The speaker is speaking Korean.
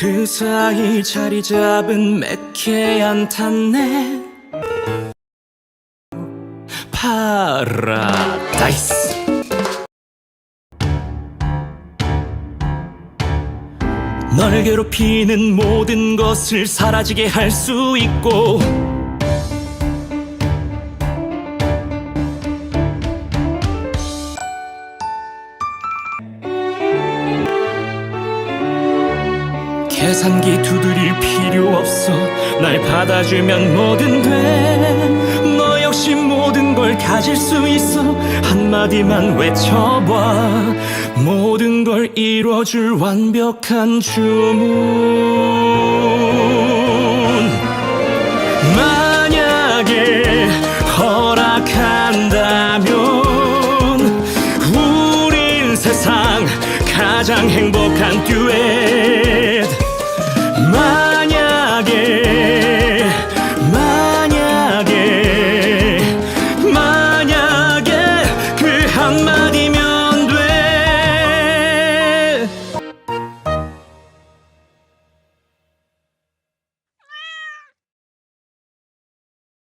그 사이 자리 잡은 매캐한 탄내. 파라다이스. 널 괴롭히는 모든 것을 사라지게 할 수 있고 계산기 두드릴 필요 없어. 날 받아주면 뭐든 돼 너 역시 모든 걸 가질 수 있어. 한마디만 외쳐봐. 모든 걸 이뤄줄 완벽한 주문. 만약에 허락한다면 우린 세상 가장 행복한 듀엣